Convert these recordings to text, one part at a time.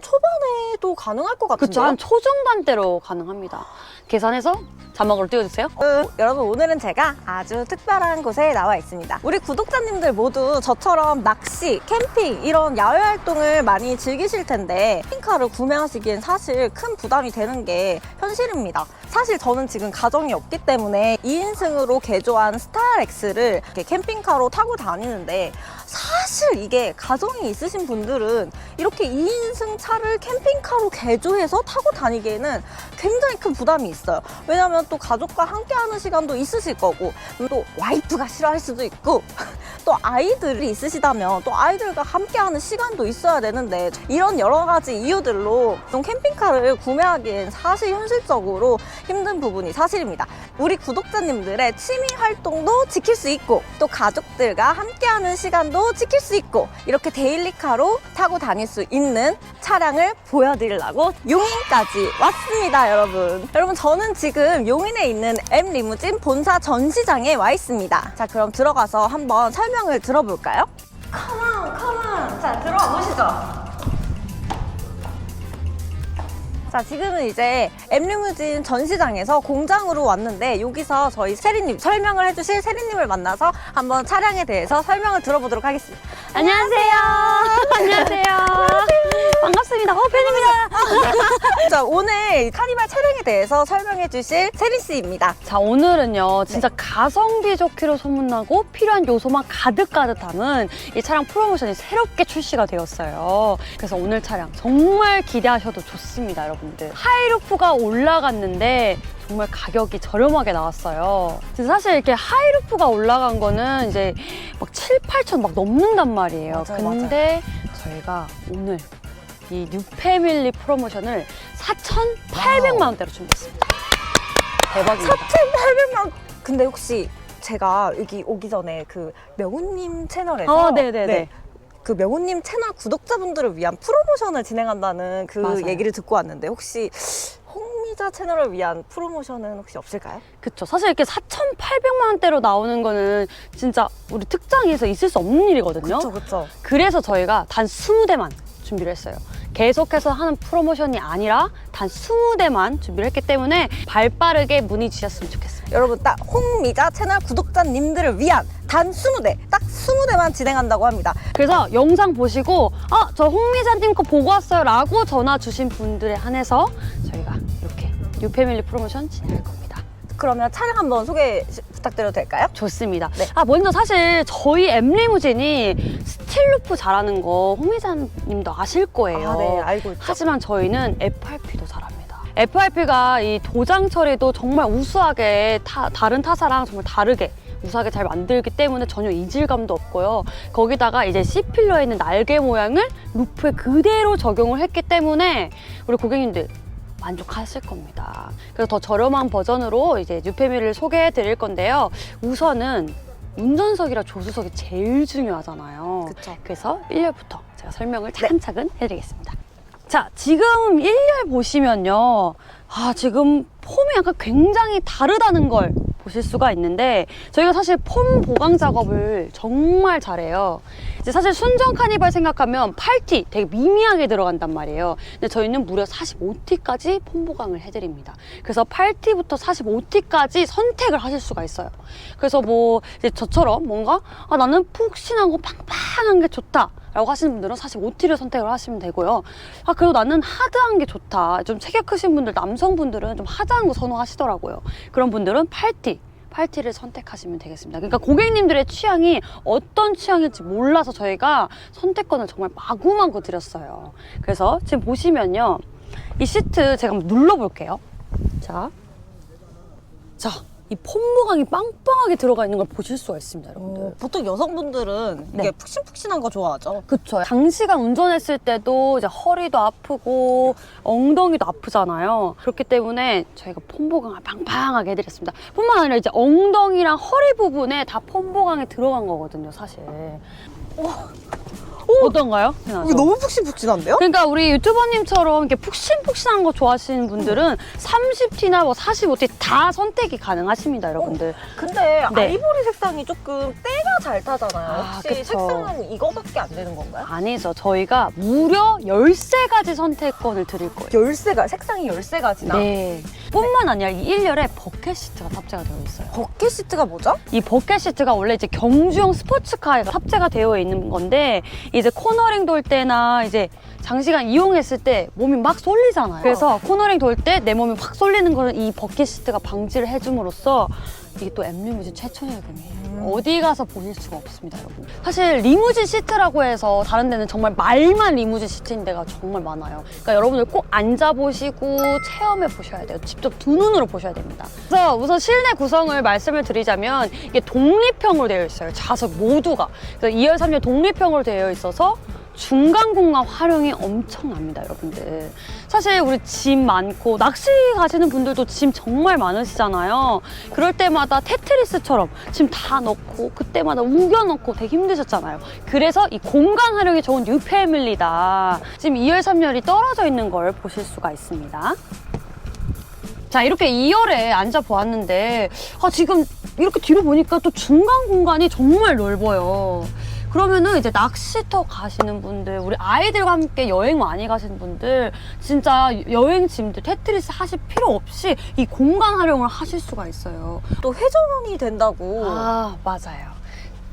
초반에도 가능할 것 같은데요? 그쵸, 한 초중반대로 가능합니다. 계산해서 자막으로 띄워주세요. 어, 여러분 오늘은 제가 아주 특별한 곳에 나와 있습니다. 우리 구독자님들 모두 저처럼 낚시, 캠핑 이런 야외 활동을 많이 즐기실 텐데 캠핑카를 구매하시기엔 사실 큰 부담이 되는 게 현실입니다. 사실 저는 지금 가정이 없기 때문에 2인승으로 개조한 스타렉스를 캠핑카로 타고 다니는데 사실 이게 가정이 있으신 분들은 이렇게 2인승 차를 캠핑카로 개조해서 타고 다니기에는 굉장히 큰 부담이 있어요. 왜냐면 또 가족과 함께하는 시간도 있으실 거고 또 와이프가 싫어할 수도 있고 또 아이들이 있으시다면 또 아이들과 함께하는 시간도 있어야 되는데 이런 여러 가지 이유들로 좀 캠핑카를 구매하기엔 사실 현실적으로 힘든 부분이 사실입니다. 우리 구독자님들의 취미 활동도 지킬 수 있고 또 가족들과 함께하는 시간도 지킬 수 있고 이렇게 데일리카로 타고 다닐 수 있는 차 량을 보여드리려고 용인까지 왔습니다, 여러분. 여러분 저는 지금 용인에 있는 M 리무진 본사 전시장에 와 있습니다. 자 그럼 들어가서 한번 설명을 들어볼까요? 컴온, 컴온. 자 들어와 보시죠. 자, 지금은 이제 엠리무진 전시장에서 공장으로 왔는데 여기서 저희 세리님 설명을 해주실 세리님을 만나서 한번 차량에 대해서 설명을 들어보도록 하겠습니다. 안녕하세요. 안녕하세요. 반갑습니다. 어, 팬입니다. 자, 오늘 카니발 차량에 대해서 설명해 주실 세리 씨입니다. 자, 오늘은요, 진짜 가성비 좋기로 소문나고 필요한 요소만 가득가득 담은 이 차량 프로모션이 새롭게 출시가 되었어요. 그래서 오늘 차량 정말 기대하셔도 좋습니다, 여러분들. 하이루프가 올라갔는데 정말 가격이 저렴하게 나왔어요. 근데 사실 이렇게 하이루프가 올라간 거는 이제 막 7, 8천 막 넘는단 말이에요. 맞아요, 근데 저희가 오늘 이 뉴패밀리 프로모션을 4,800만 원대로 준비했습니다. 대박입니다. 4,800만. 근데 혹시 제가 여기 오기 전에 그 명훈님 채널에서 어, 네네 네. 그 명훈님 채널 구독자분들을 위한 프로모션을 진행한다는 그 맞아요. 얘기를 듣고 왔는데 혹시 홍미자 채널을 위한 프로모션은 혹시 없을까요? 그쵸. 사실 이렇게 4,800만 원대로 나오는 거는 진짜 우리 특장에서 있을 수 없는 일이거든요. 그렇죠, 그렇죠. 그래서 저희가 단 20대만 준비를 했어요. 계속해서 하는 프로모션이 아니라 단 20대만 준비를 했기 때문에 발 빠르게 문의 주셨으면 좋겠습니다. 여러분 딱 홍미자 채널 구독자님들을 위한 단 20대, 딱 20대만 진행한다고 합니다. 그래서 영상 보시고 아, 저 홍미자님 거 보고 왔어요 라고 전화 주신 분들에 한해서 저희가 이렇게 뉴패밀리 프로모션 진행할 겁니다. 그러면 차량 한번 소개 시- 부탁드려도 될까요? 좋습니다. 네. 아 먼저 사실 저희 엠리무진이 스틸루프 잘하는 거 홍미자님도 아실 거예요. 아, 네, 알고 있죠. 하지만 저희는 FRP도 잘합니다. FRP가 이 도장 처리도 정말 우수하게 타- 다른 타사랑 정말 다르게 우수하게 잘 만들기 때문에 전혀 이질감도 없고요. 거기다가 이제 C필러에 있는 날개 모양을 루프에 그대로 적용을 했기 때문에 우리 고객님들 만족하실 겁니다. 그래서 더 저렴한 버전으로 이제 뉴페미를 소개해 드릴 건데요. 우선은 운전석이랑 조수석이 제일 중요하잖아요. 그쵸. 그래서 1열부터 제가 설명을 차근차근 해드리겠습니다. 자, 지금 1열 보시면요. 아, 지금 폼이 약간 굉장히 다르다는 걸 보실 수가 있는데 저희가 사실 폼 보강 작업을 정말 잘해요. 이제 사실 순정 카니발 생각하면 8T 되게 미미하게 들어간단 말이에요. 근데 저희는 무려 45T까지 폼 보강을 해드립니다. 그래서 8T부터 45T까지 선택을 하실 수가 있어요. 그래서 뭐 저처럼 뭔가 아, 나는 푹신하고 팡팡한 게 좋다. 라고 하시는 분들은 45T를 선택을 하시면 되고요. 아, 그래도 나는 하드한 게 좋다. 좀 체격 크신 분들, 남성분들은 좀 하드한 거 선호하시더라고요. 그런 분들은 8T. 8T를 선택하시면 되겠습니다. 그러니까 고객님들의 취향이 어떤 취향일지 몰라서 저희가 선택권을 정말 마구마구 드렸어요. 그래서 지금 보시면요. 이 시트 제가 한번 눌러볼게요. 자. 자, 이 폼무광이 빵빵하게 들어가 있는 걸 보실 수가 있습니다, 여러분들. 어, 보통 여성분들은 이게 네. 푹신푹신한 거 좋아하죠. 그쵸. 장시간 운전했을 때도 이제 허리도 아프고 엉덩이도 아프잖아요. 그렇기 때문에 저희가 폼보강을 빵빵하게 해드렸습니다. 뿐만 아니라 이제 엉덩이랑 허리 부분에 다 폼보강이 들어간 거거든요, 사실. 어떤가요? 이거 너무 푹신푹신한데요? 그러니까 우리 유튜버님처럼 이렇게 푹신푹신한 거 좋아하시는 분들은 30T나 뭐 45T 다 선택이 가능하십니다, 여러분들. 근데 네. 아이보리 색상이 조금 때가 잘 타잖아요. 아, 혹시 그쵸. 색상은 이거밖에 안 되는 건가요? 아니죠. 저희가 무려 13가지 선택권을 드릴 거예요. 열쇠가 색상이 열세 가지나. 네. 뿐만 아니라 이 1열에 버켓 시트가 탑재가 되어 있어요. 버켓 시트가 뭐죠? 이 버켓 시트가 원래 이제 경주용 스포츠카에 탑재가 되어 있는 건데 이제 코너링 돌 때나 이제 장시간 이용했을 때 몸이 막 쏠리잖아요. 그래서 코너링 돌 때 내 몸이 확 쏠리는 거를 이 버켓 시트가 방지를 해줌으로써 이게 또 엠리무진 최초 제품이에요. 음. 어디 가서 보실 수가 없습니다, 여러분. 사실 리무진 시트라고 해서 다른 데는 정말 말만 리무진 시트인 데가 정말 많아요. 그러니까 여러분들 꼭 앉아보시고 체험해 보셔야 돼요. 직접 두 눈으로 보셔야 됩니다. 그래서 우선 실내 구성을 말씀을 드리자면 이게 독립형으로 되어 있어요. 좌석 모두가. 그래서 2열, 3열 독립형으로 되어 있어서 중간 공간 활용이 엄청납니다, 여러분들. 사실 우리 짐 많고 낚시 가시는 분들도 짐 정말 많으시잖아요. 그럴 때마다 테트리스처럼 짐 다 넣고 그때마다 우겨 넣고 되게 힘드셨잖아요. 그래서 이 공간 활용이 좋은 뉴패밀리다. 지금 2열, 3열이 떨어져 있는 걸 보실 수가 있습니다. 자 이렇게 2열에 앉아 보았는데 아 지금 이렇게 뒤로 보니까 또 중간 공간이 정말 넓어요. 그러면은 이제 낚시터 가시는 분들, 우리 아이들과 함께 여행 많이 가시는 분들, 진짜 여행 짐들 테트리스 하실 필요 없이 이 공간 활용을 하실 수가 있어요. 또 회전이 된다고. 아, 맞아요.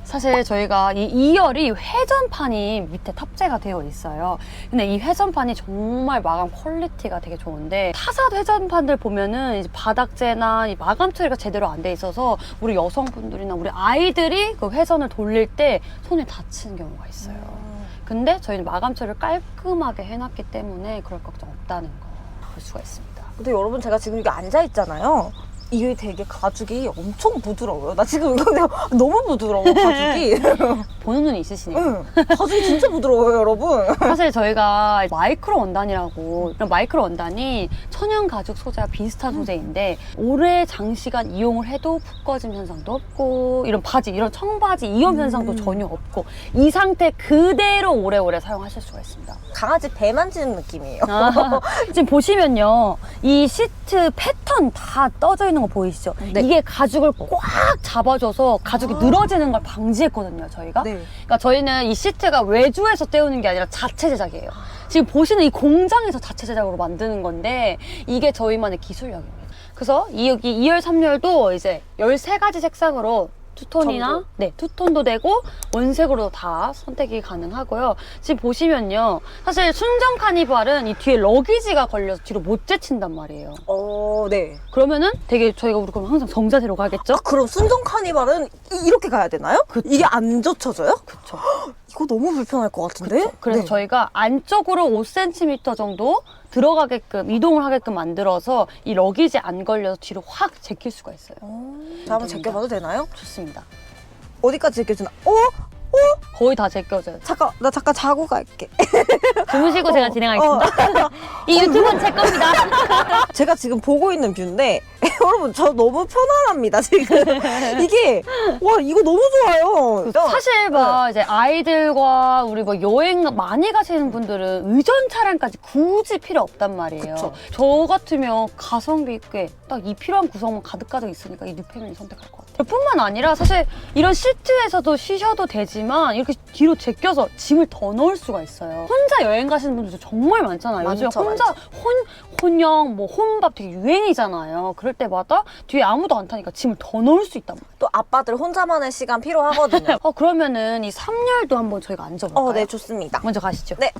사실 저희가 이 2열이 회전판이 밑에 탑재가 되어 있어요. 근데 이 회전판이 정말 마감 퀄리티가 되게 좋은데 타사 회전판들 보면은 이제 바닥재나 이 마감 처리가 제대로 안 돼 있어서 우리 여성분들이나 우리 아이들이 그 회전을 돌릴 때 손에 다치는 경우가 있어요. 음. 근데 저희는 마감 처리를 깔끔하게 해놨기 때문에 그럴 걱정 없다는 거 볼 수가 있습니다. 근데 여러분 제가 지금 여기 앉아 있잖아요. 이게 되게 가죽이 엄청 부드러워요. 나 지금 이거 너무 부드러워 가죽이. 보는 눈이 있으시니까. 응. 가죽이 진짜 부드러워요, 여러분. 사실 저희가 마이크로 원단이라고 이런 마이크로 원단이 천연 가죽 소재와 비슷한 소재인데 오래 장시간 이용을 해도 푹 꺼짐 현상도 없고 이런 바지 이런 청바지 이염 현상도 음. 전혀 없고 이 상태 그대로 오래오래 사용하실 수가 있습니다. 강아지 배 만지는 느낌이에요. 아, 지금 보시면요 이 시트 패턴 다 떠져 있는 거 보이시죠? 네. 이게 가죽을 꽉 잡아줘서 가죽이 아. 늘어지는 걸 방지했거든요 저희가. 네. 그러니까 저희는 이 시트가 외주에서 떼우는 게 아니라 자체 제작이에요. 지금 보시는 이 공장에서 자체 제작으로 만드는 건데 이게 저희만의 기술력입니다. 그래서 이 여기 2열, 3열도 이제 13가지 색상으로 투톤이나 전부? 네, 투톤도 되고 원색으로 다 선택이 가능하고요. 지금 보시면요. 사실 순정 카니발은 이 뒤에 러기지가 걸려서 뒤로 못 제친단 말이에요. 어, 네. 그러면은 되게 저희가 우리 그럼 항상 정자세로 가겠죠? 아, 그럼 순정 카니발은 이- 이렇게 가야 되나요? 그쵸. 이게 안 젖혀져요? 그쵸. 이거 너무 불편할 것 같은데? 그래서 네. 저희가 안쪽으로 5cm 정도 들어가게끔 이동을 하게끔 만들어서 이 러기지 안 걸려서 뒤로 확 제낄 수가 있어요. 어, 자, 한번 됩니다. 제껴봐도 되나요? 좋습니다. 어디까지 제껴주나? 어? 거의 다 제껴져요. 잠깐, 나 잠깐 자고 갈게. 주무시고 제가 진행하겠습니다. 이 유튜브는 제 겁니다. 제가 지금 보고 있는 뷰인데 여러분 저 너무 편안합니다 지금 이게 와 이거 너무 좋아요 사실 막 이제 아이들과 우리 뭐 여행 많이 가시는 분들은 의전 차량까지 굳이 필요 없단 말이에요. 그쵸. 저 같으면 가성비 있게 딱 이 필요한 구성만 가득 가득 있으니까 이 뉴패밀리 선택할 것 같아요. 뿐만 아니라 사실 이런 시트에서도 쉬셔도 되지만 이렇게 뒤로 제껴서 짐을 더 넣을 수가 있어요. 혼자 여행 가시는 분들도 정말 많잖아요. 요즘 많죠, 혼자 혼 혼영 뭐 혼밥 되게 유행이잖아요. 그럴 때마다 뒤에 아무도 안 타니까 짐을 더 넣을 수 있단 말이에요. 또 아빠들 혼자만의 시간 필요하거든요 어 그러면은 이 3열도 한번 저희가 앉아볼까요? 어 네 좋습니다 먼저 가시죠. 네.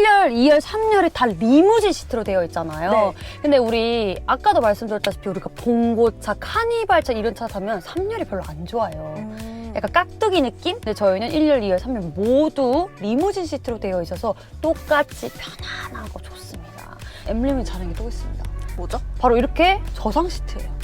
1열, 2열, 3열이 다 리무진 시트로 되어 있잖아요. 네. 근데 우리 아까도 말씀드렸다시피 우리가 봉고차, 카니발차 이런 차 타면 3열이 별로 안 좋아요. 음, 약간 깍두기 느낌? 근데 저희는 1열, 2열, 3열 모두 리무진 시트로 되어 있어서 똑같이 편안하고 좋습니다. 엠블림이 자랑이 또 있습니다. 뭐죠? 바로 이렇게 저상 시트예요.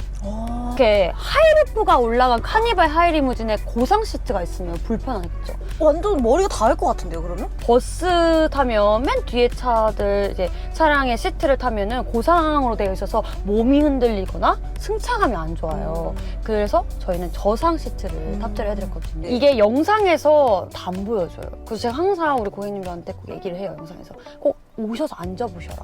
이렇게 하이루프가 올라간 카니발 하이리무진에 고상 시트가 있으면 불편하겠죠. 완전 머리가 닿을 것 같은데요, 그러면? 버스 타면 맨 뒤에 차들 이제 차량의 시트를 타면은 고상으로 되어 있어서 몸이 흔들리거나 승차감이 안 좋아요. 그래서 저희는 저상 시트를 음. 탑재를 해드렸거든요. 네. 이게 영상에서 다 안 보여줘요. 그래서 제가 항상 우리 고객님들한테 꼭 얘기를 해요. 영상에서 꼭 오셔서 앉아보셔라.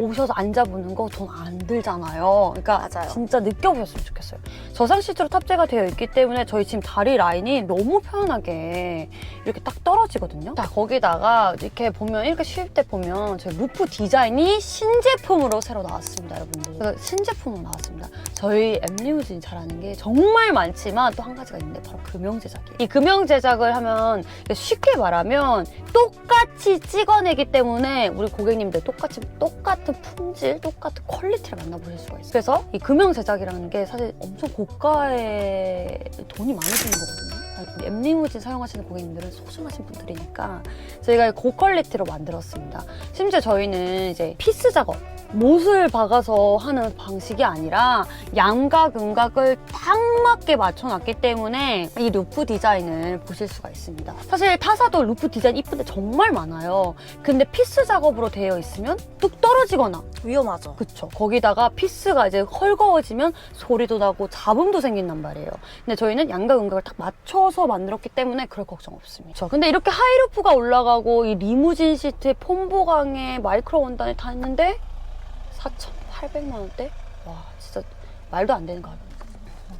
오셔서 앉아보는 거 돈 안 들잖아요. 그러니까 맞아요. 진짜 느껴보셨으면 좋겠어요. 저상 시트로 탑재가 되어 있기 때문에 저희 지금 다리 라인이 너무 편하게 이렇게 딱 떨어지거든요. 자, 거기다가 이렇게 보면 이렇게 쉴 때 보면 저희 루프 디자인이 신제품으로 새로 나왔습니다, 여러분들. 신제품으로 나왔습니다. 저희 엠리무진 잘하는 게 정말 많지만 또 한 가지가 있는데 바로 금형 제작이에요. 이 금형 제작을 하면 쉽게 말하면 똑같이 찍어내기 때문에 우리 고객님들 똑같이 똑같은 품질, 똑같은 퀄리티를 만나보실 수가 있어요. 그래서 이 금형 제작이라는 게 사실 엄청 고가의 돈이 많이 드는 거거든요. 엠리무진 사용하시는 고객님들은 소중하신 분들이니까 저희가 고퀄리티로 만들었습니다. 심지어 저희는 이제 피스 작업, 못을 박아서 하는 방식이 아니라 양각, 음각을 딱 맞게 맞춰놨기 때문에 이 루프 디자인을 보실 수가 있습니다. 사실 타사도 루프 디자인 이쁜데 정말 많아요. 근데 피스 작업으로 되어 있으면 뚝 떨어지거나 위험하죠. 그쵸. 거기다가 피스가 이제 헐거워지면 소리도 나고 잡음도 생긴단 말이에요. 근데 저희는 양각 음각을 딱 맞춰서 만들었기 때문에 그럴 걱정 없습니다. 그쵸. 근데 이렇게 하이루프가 올라가고 이 리무진 시트에 폼보강에 마이크로 원단을 탔는데 4,800만 원대? 와 진짜 말도 안 되는 가격.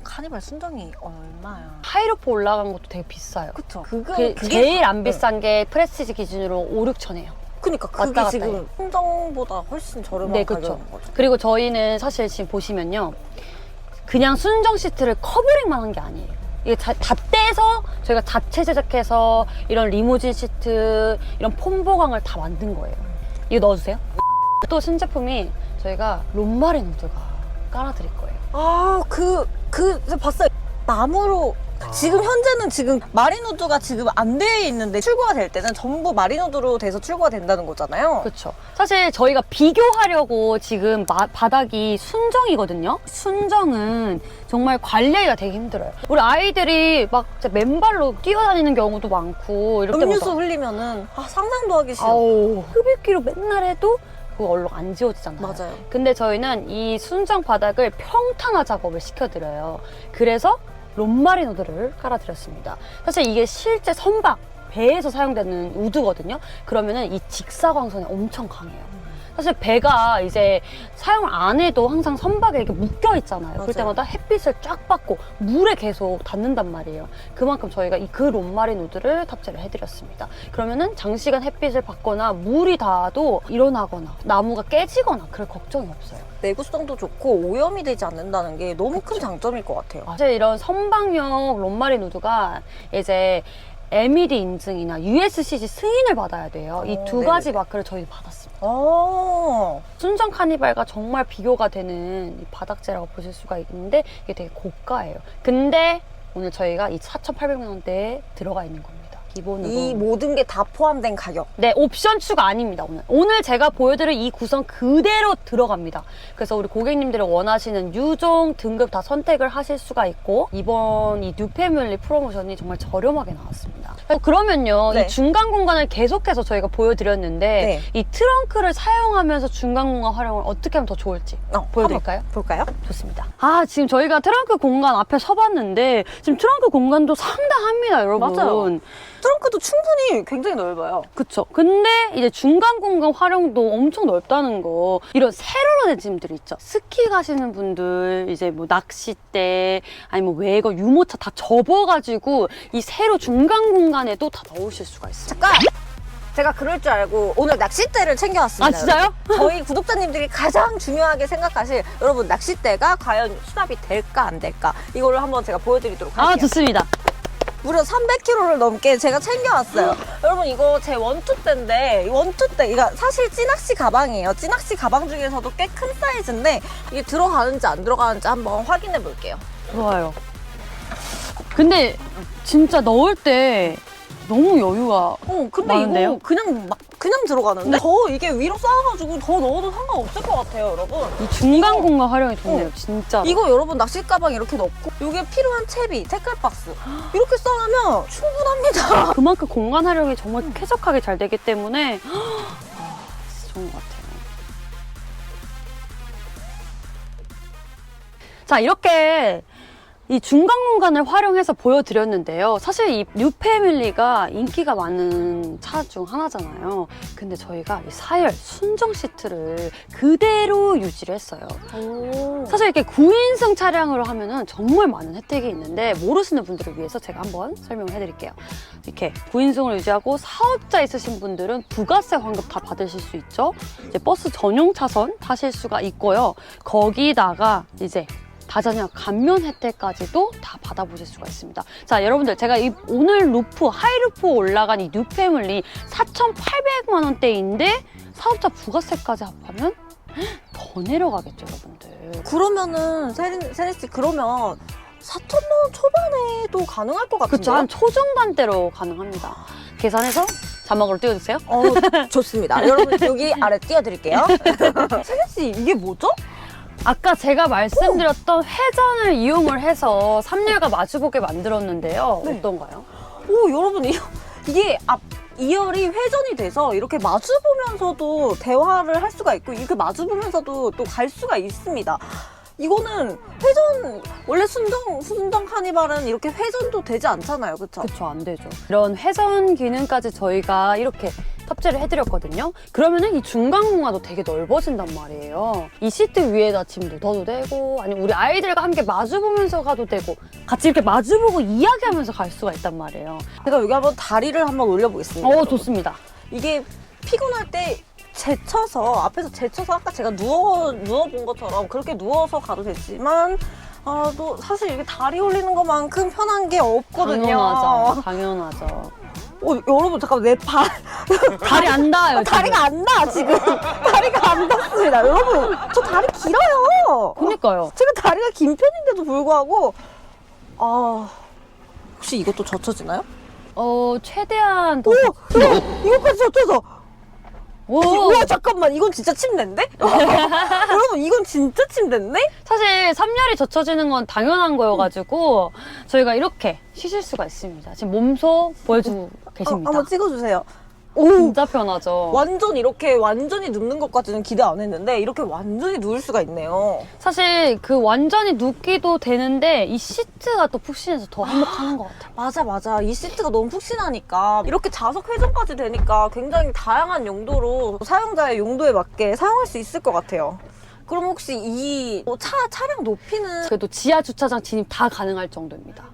카니발 순정이 얼마야? 하이루프 올라간 것도 되게 비싸요. 그쵸. 그거, 그 그게 제일 안 비싼 게 프레스티지 기준으로 5, 6천이에요. 그니까 왔다 그게 갔다 지금 해요. 순정보다 훨씬 저렴한 네, 그쵸. 가격인 거죠. 그리고 저희는 사실 지금 보시면요. 그냥 순정 시트를 커버링만 한 게 아니에요. 이게 자- 다 떼서 저희가 자체 제작해서 이런 리무진 시트, 이런 폼 보강을 다 만든 거예요. 이거 넣어주세요. 또 신제품이 저희가 롬마린 우드가 깔아드릴 거예요. 아, 그, 그, 저 봤어요. 나무로. 지금 현재는 지금 마리노드가 지금 안 돼 있는데 출고가 될 때는 전부 마리노드로 돼서 출고가 된다는 거잖아요. 그렇죠. 사실 저희가 비교하려고 지금 마- 바닥이 순정이거든요. 순정은 정말 관리하기가 되게 힘들어요. 우리 아이들이 막 진짜 맨발로 뛰어다니는 경우도 많고 이럴 음료수 때마다 흘리면은 아, 상상도 하기 싫어. 아우 흡입기로 맨날 해도 그거 얼룩 안 지워지잖아요. 맞아요. 근데 저희는 이 순정 바닥을 평탄화 작업을 시켜드려요. 그래서 롬마리노드를 깔아드렸습니다. 사실 이게 실제 선박, 배에서 사용되는 우드거든요. 그러면은 이 직사광선이 엄청 강해요. 사실 배가 이제 사용을 안 해도 항상 선박에 이렇게 묶여 있잖아요. 그럴 맞아요. 때마다 햇빛을 쫙 받고 물에 계속 닿는단 말이에요. 그만큼 저희가 이 그 롬마린 우드를 탑재를 해드렸습니다. 그러면은 장시간 햇빛을 받거나 물이 닿아도 일어나거나 나무가 깨지거나 그럴 걱정이 없어요. 내구성도 좋고 오염이 되지 않는다는 게 너무 큰 장점일 것 같아요. 사실 이런 선박용 롬마린 우드가 이제 MED 인증이나 USCG 승인을 받아야 돼요. 이 어, 두. 가지 마크를 저희 받았습니다. 어, 순정 카니발과 정말 비교가 되는 이 바닥재라고 보실 수가 있는데 이게 되게 고가예요. 근데 오늘 저희가 이 4,800만 원대에 들어가 있는 겁니다. 기본으로. 이 모든 게 다 포함된 가격. 네, 옵션 추가 아닙니다, 오늘. 오늘 제가 보여드릴 이 구성 그대로 들어갑니다. 그래서 우리 고객님들이 원하시는 유종, 등급 다 선택을 하실 수가 있고, 이번 이 뉴패밀리 프로모션이 정말 저렴하게 나왔습니다. 어, 그러면요, 네. 이 중간 공간을 계속해서 저희가 보여드렸는데, 네. 이 트렁크를 사용하면서 중간 공간 활용을 어떻게 하면 더 좋을지 어, 보여드릴까요? 볼까요? 좋습니다. 아, 지금 저희가 트렁크 공간 앞에 서봤는데, 지금 트렁크 공간도 상당합니다, 여러분. 맞아요. 트렁크도 충분히 굉장히 넓어요. 그쵸. 근데 이제 중간 공간 활용도 엄청 넓다는 거. 이런 세로로 된 짐들 있죠. 스키 가시는 분들, 이제 뭐 낚싯대, 아니면 뭐 외거, 유모차 다 접어가지고 이 세로 중간 공간에도 다 넣으실 수가 있어요. 잠깐! 제가 그럴 줄 알고 오늘 낚싯대를 챙겨왔습니다. 아, 진짜요? 저희 구독자님들이 가장 중요하게 생각하실 여러분 낚싯대가 과연 수납이 될까 안 될까 이거를 한번 제가 보여드리도록 할게요. 아, 좋습니다. 무려 300kg를 넘게 제가 챙겨왔어요. 여러분 이거 제 원투대인데 이 원투대 이거 사실 찌낚시 가방이에요. 찌낚시 가방 중에서도 꽤 큰 사이즈인데 이게 들어가는지 안 들어가는지 한번 확인해 볼게요. 좋아요. 근데 진짜 넣을 때 너무 여유가 어 근데 많은데요? 이거 그냥 막 그냥 들어가는데 더 이게 위로 쌓아가지고 더 넣어도 상관없을 것 같아요, 여러분. 이 중간 공간 활용이 좋네요, 진짜. 이거 여러분 낚시 가방 이렇게 넣고 이게 필요한 채비, 태클 박스 이렇게 쌓으면 충분합니다. 그만큼 공간 활용이 정말 쾌적하게 잘 되기 때문에 아, 진짜 좋은 것 같아요. 자, 이렇게 이 중간 공간을 활용해서 보여드렸는데요. 사실 이 뉴패밀리가 인기가 많은 차 중 하나잖아요. 근데 저희가 이 사열, 순정 시트를 그대로 유지를 했어요. 사실 이렇게 9인승 차량으로 하면은 정말 많은 혜택이 있는데 모르시는 분들을 위해서 제가 한번 설명을 해드릴게요. 이렇게 9인승을 유지하고 사업자 있으신 분들은 부가세 환급 다 받으실 수 있죠. 이제 버스 전용 차선 타실 수가 있고요. 거기다가 이제 다자녀 감면 혜택까지도 다 받아보실 수가 있습니다. 자, 여러분들 제가 이 오늘 루프, 하이루프 올라간 이 뉴패밀리 4,800만 원대인데 사업자 부가세까지 합하면 더 내려가겠죠, 여러분들. 그러면은 세린, 세린 씨 그러면 4천만 원 초반에도 가능할 것 같은데요? 그쵸, 한 초중반대로 가능합니다. 계산해서 자막으로 띄워주세요. 어, 좋습니다. 여러분 여기 아래 띄워드릴게요. 세린 씨 이게 뭐죠? 아까 제가 말씀드렸던 회전을 이용을 해서 3열과 마주보게 만들었는데요. 네. 어떤가요? 오 여러분 이, 이게 앞 2열이 회전이 돼서 이렇게 마주 보면서도 대화를 할 수가 있고 이렇게 마주 보면서도 또 갈 수가 있습니다. 이거는 회전 원래 순정 순정 카니발은 이렇게 회전도 되지 않잖아요, 그렇죠? 그쵸, 안 되죠. 이런 회전 기능까지 저희가 이렇게 탑재를 해드렸거든요. 그러면은 이 중간 공간도 되게 넓어진단 말이에요. 이 시트 위에다 짐 묻어도 되고, 아니면 우리 아이들과 함께 마주보면서 가도 되고, 같이 이렇게 마주보고 이야기하면서 갈 수가 있단 말이에요. 제가 여기 한번 다리를 한번 올려보겠습니다. 어. 좋습니다. 이게 피곤할 때 제쳐서 앞에서 제쳐서 아까 제가 누워 누워본 것처럼 그렇게 누워서 가도 되지만 아, 또 사실 이게 다리 올리는 것만큼 편한 게 없거든요. 당연하죠. 당연하죠. 어, 여러분 잠깐 내 발, 다리 안 닿아요. 지금. 다리가 안나 지금 다리가 안 닿습니다. 여러분 저 다리 길어요. 그니까요. 제가 다리가 긴 편인데도 불구하고 아 혹시 이것도 젖혀지나요? 어, 최대한 더. 오 이거 이거까지 젖혀서 오! 우와 잠깐만 이건 진짜 침대인데? 여러분 이건 진짜 침대인데? 사실 3열이 젖혀지는 건 당연한 거여가지고 저희가 이렇게 쉬실 수가 있습니다. 지금 몸소 보여주고 계십니다. 어, 한번 찍어주세요. 오 진짜 편하죠. 완전 이렇게 완전히 눕는 것까지는 기대 안 했는데 이렇게 완전히 누울 수가 있네요. 사실 그 완전히 눕기도 되는데 이 시트가 또 푹신해서 더 행복한 것 같아요. 맞아 맞아 이 시트가 너무 푹신하니까 이렇게 좌석 회전까지 되니까 굉장히 다양한 용도로 사용자의 용도에 맞게 사용할 수 있을 것 같아요. 그럼 혹시 이 차 차량 높이는 그래도 지하 주차장 진입 다 가능할 정도입니다.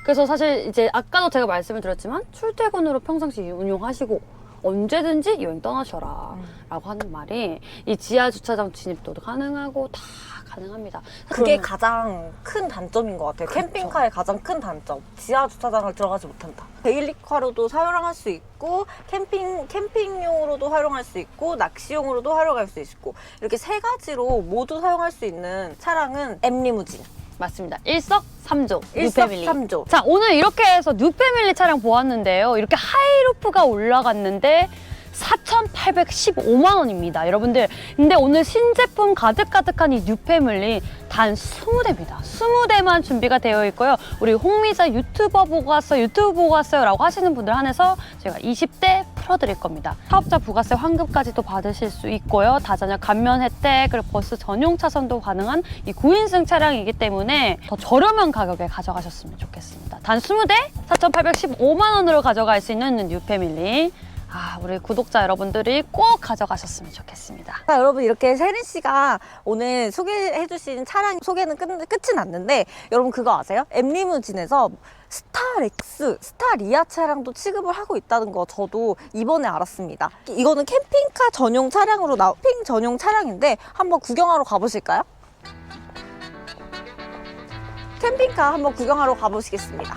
네. 그래서 사실 이제 아까도 제가 말씀을 드렸지만 출퇴근으로 평상시 운용하시고 언제든지 여행 떠나셔라 라고 하는 말이 이 지하 주차장 진입도 가능하고 다 가능합니다. 그게 그러면- 가장 큰 단점인 것 같아요. 그렇죠. 캠핑카의 가장 큰 단점. 지하 주차장을 들어가지 못한다. 데일리카로도 사용할 수 있고, 캠핑, 캠핑용으로도 활용할 수 있고, 낚시용으로도 활용할 수 있고, 이렇게 세 가지로 모두 사용할 수 있는 차량은 M리무진. 맞습니다. 일석 삼조 뉴패밀리. 일석삼조. 자 오늘 이렇게 해서 뉴패밀리 차량 보았는데요. 이렇게 하이루프가 올라갔는데 4,815만 원입니다. 여러분들. 근데 오늘 신제품 가득가득한 이 뉴패밀리 단 20대입니다. 20대만 준비가 되어 있고요. 우리 홍미자 유튜버 보고 왔어요. 유튜브 보고 왔어요. 라고 하시는 분들 한해서 제가 20대 풀어드릴 겁니다. 사업자 부가세 환급까지도 받으실 수 있고요. 다자녀 감면 혜택, 그리고 버스 전용 차선도 가능한 이 9인승 차량이기 때문에 더 저렴한 가격에 가져가셨으면 좋겠습니다. 단 20대 4,815만 원으로 가져갈 수 있는 뉴패밀리. 아, 우리 구독자 여러분들이 꼭 가져가셨으면 좋겠습니다. 자, 여러분 이렇게 세린 씨가 오늘 소개해 주신 차량 소개는 끝, 끝이 났는데 여러분 그거 아세요? M리무진에서 스타렉스, 스타리아 차량도 취급을 하고 있다는 거 저도 이번에 알았습니다. 이거는 캠핑카 전용 차량으로 나 캠핑 전용 차량인데 한번 구경하러 가보실까요? 캠핑카 한번 구경하러 가보시겠습니다.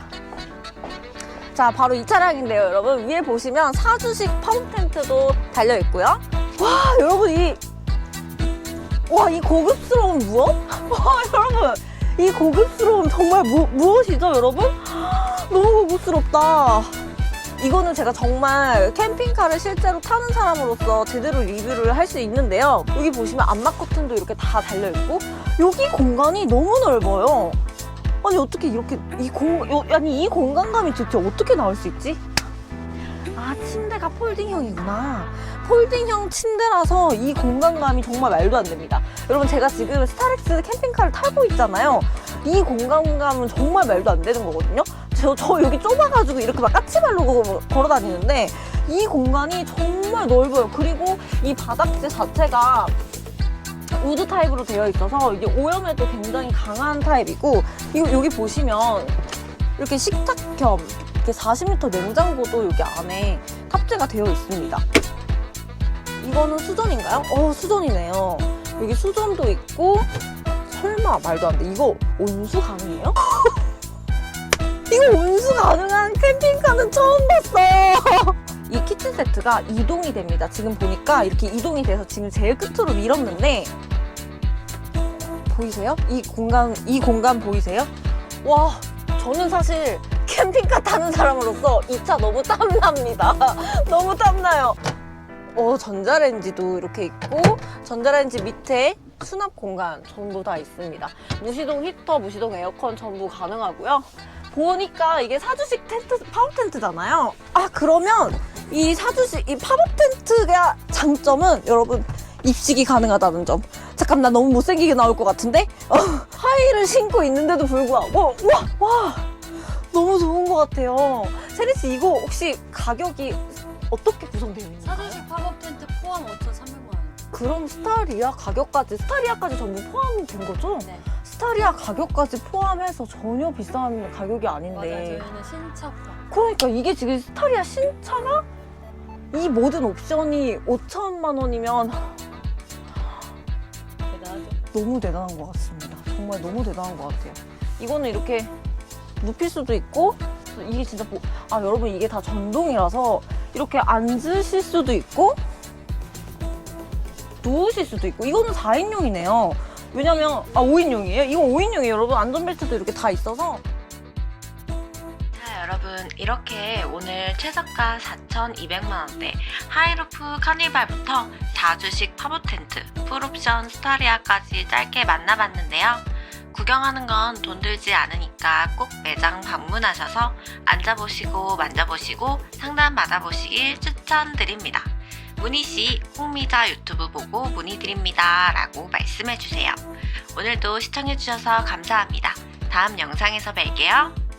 자, 바로 이 차량인데요, 여러분. 위에 보시면 사주식 펌 텐트도 달려 있고요. 와, 여러분 이 와, 이 고급스러운 무엇? 와, 여러분. 이 고급스러움 정말 무, 무엇이죠, 여러분? 너무 고급스럽다. 이거는 제가 정말 캠핑카를 실제로 타는 사람으로서 제대로 리뷰를 할 수 있는데요. 여기 보시면 암막 커튼도 이렇게 다 달려있고 여기 공간이 너무 넓어요. 아니 어떻게 이렇게 이 공, 요- 아니 이 공간감이 도대체 어떻게 나올 수 있지? 아 침대가 폴딩형이구나. 폴딩형 침대라서 이 공간감이 정말 말도 안 됩니다. 여러분 제가 지금 스타렉스 캠핑카를 타고 있잖아요. 이 공간감은 정말 말도 안 되는 거거든요. 저, 저 여기 좁아가지고 이렇게 막 까치발로 걸어 다니는데 이 공간이 정말 넓어요. 그리고 이 바닥재 자체가 우드 타입으로 되어 있어서 이게 오염에도 굉장히 강한 타입이고 이거 여기 보시면 이렇게 식탁 겸 이렇게 40m 냉장고도 여기 안에 탑재가 되어 있습니다. 이거는 수전인가요? 어 수전이네요. 여기 수전도 있고 설마 말도 안 돼. 이거 온수 가능해요? 이거 온수 가능한 캠핑카는 처음 봤어. 이 키친 세트가 이동이 됩니다. 지금 보니까 이렇게 이동이 돼서 지금 제일 끝으로 밀었는데 보이세요? 이 공간 이 공간 보이세요? 와 저는 사실 캠핑카 타는 사람으로서 이 차 너무 땀납니다. 너무 땀나요. 어 전자레인지도 이렇게 있고 전자레인지 밑에 수납 공간 전부 다 있습니다. 무시동 히터, 무시동 에어컨 전부 가능하고요. 보니까 이게 사주식 텐트, 팝업 텐트잖아요. 아, 그러면 이 사주식, 이 팝업 텐트가 장점은 여러분 입식이 가능하다는 점. 잠깐, 나 너무 못생기게 나올 것 같은데? 어, 하이를 신고 있는데도 불구하고, 와, 와! 너무 좋은 것 같아요. 세리씨, 이거 혹시 가격이 어떻게 구성되어 있나요? 사진식 팝업 텐트 포함 5,300만 원. 그럼 스타리아 가격까지, 스타리아까지 전부 포함된 거죠? 네. 스타리아 가격까지 포함해서 전혀 비싼 가격이 아닌데. 맞아요. 저희는 신차파. 그러니까 이게 지금 스타리아 신차가 이 모든 옵션이 5천만 원이면 대단하죠. 너무 대단한 것 같습니다. 정말 너무 대단한 것 같아요. 이거는 이렇게 눕힐 수도 있고 이게 진짜 뭐, 아 여러분 이게 다 전동이라서 이렇게 앉으실 수도 있고 누우실 수도 있고 이거는 4인용이네요. 왜냐면 아 5인용이에요? 이거 5인용이에요. 여러분 안전벨트도 이렇게 다 있어서 자 여러분 이렇게 오늘 최저가 4,200만원대 하이루프 카니발부터 4주식 팝업 텐트, 풀옵션 스타리아까지 짧게 만나봤는데요. 구경하는 건 돈 들지 않으니까 꼭 매장 방문하셔서 앉아보시고 만져보시고 상담 받아보시길 추천드립니다. 문희 씨 홍미자 유튜브 보고 문의드립니다 라고 말씀해주세요. 오늘도 시청해주셔서 감사합니다. 다음 영상에서 뵐게요.